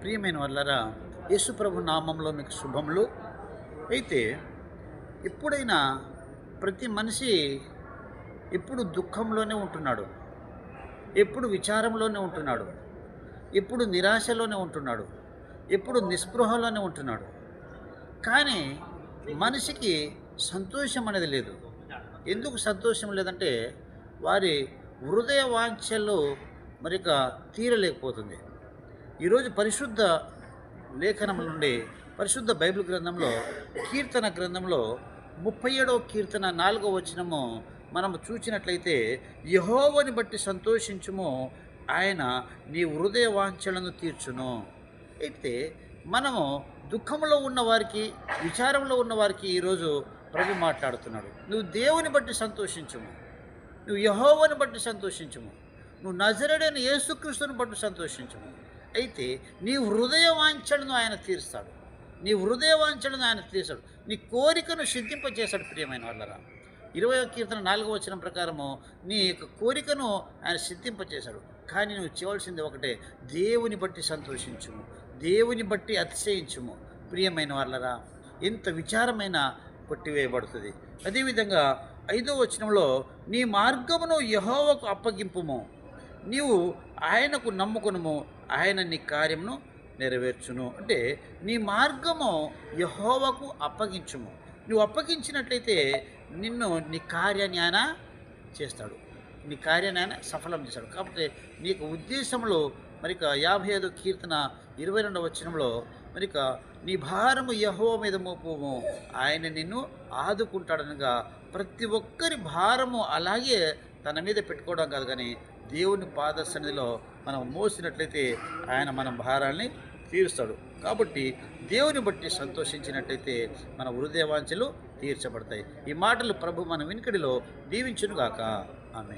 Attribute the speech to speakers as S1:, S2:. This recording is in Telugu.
S1: ప్రియమైన వల్లరా యేసుప్రభు నామంలో మీకు శుభములు. అయితే ఎప్పుడైనా ప్రతి మనిషి ఎప్పుడు దుఃఖంలోనే ఉంటున్నాడు? ఎప్పుడు విచారంలోనే ఉంటున్నాడు? ఎప్పుడు నిరాశలోనే ఉంటున్నాడు? ఎప్పుడు నిస్పృహలోనే ఉంటున్నాడు? కానీ మనిషికి సంతోషం అనేది లేదు. ఎందుకు సంతోషం లేదంటే వారి హృదయ వాంఛలు మరిక తీరలేకపోతుంది. ఈరోజు పరిశుద్ధ లేఖనం నుండి పరిశుద్ధ బైబిల్ గ్రంథంలో కీర్తన గ్రంథంలో ముప్పై ఏడవ కీర్తన నాలుగవ వచనము మనము చూచినట్లయితే యహోవని బట్టి సంతోషించుము ఆయన నీ హృదయ వాంఛలను తీర్చును. అయితే మనము దుఃఖంలో ఉన్న వారికి విచారంలో ఉన్న వారికి ఈరోజు ప్రభు మాట్లాడుతున్నాడు. నువ్వు దేవుని బట్టి సంతోషించుము. నువ్వు యహోవని బట్టి సంతోషించుము. నువ్వు నజరడైన యేసుక్రీస్తుని బట్టి సంతోషించుము. అయితే నీ హృదయ వాంఛలను ఆయన తీరుస్తాడు. నీ హృదయ వాంఛలను ఆయన తీర్చాడు నీ కోరికను సిద్ధింపజేశాడు ప్రియమైన వాళ్ళరా. ఇరవై కీర్తన నాలుగో వచనం ప్రకారము నీ యొక్క కోరికను ఆయన సిద్ధింపచేశాడు. కానీ నువ్వు చేయవలసింది ఒకటే దేవుని బట్టి సంతోషించుము. దేవుని బట్టి అతిశయించుము. ప్రియమైన వాళ్ళరా ఎంత విచారమైన కొట్టివేయబడుతుంది. అదేవిధంగా ఐదో వచనంలో నీ మార్గమును యహోవకు అప్పగింపుము. నీవు ఆయనకు నమ్ముకునుము ఆయన నీ కార్యమును నెరవేర్చును. అంటే నీ మార్గము యహోవకు అప్పగించుము. నువ్వు అప్పగించినట్లయితే నిన్ను నీ కార్యాన్ని ఆయన చేస్తాడు. నీ కార్యాన్ని ఆయన సఫలం చేస్తాడు. కాబట్టి నీకు ఉద్దేశంలో మరిక యాభై ఐదు కీర్తన ఇరవై రెండవ వచనంలో మరిక నీ భారము యహో మీద మోపము. ఆయన నిన్ను ఆదుకుంటాడనగా ప్రతి ఒక్కరి భారము అలాగే తన మీద పెట్టుకోవడం కాదు కానీ దేవుని పాద సన్నిధిలో మనం మోసినట్లయితే ఆయన మన భారాల్ని తీరుస్తాడు. కాబట్టి దేవుని బట్టి సంతోషించినట్లయితే మన హృదయవాంఛలు తీర్చబడతాయి. ఈ మాటలు ప్రభు మన వినికిడిలో దీవించునుగాక. ఆమె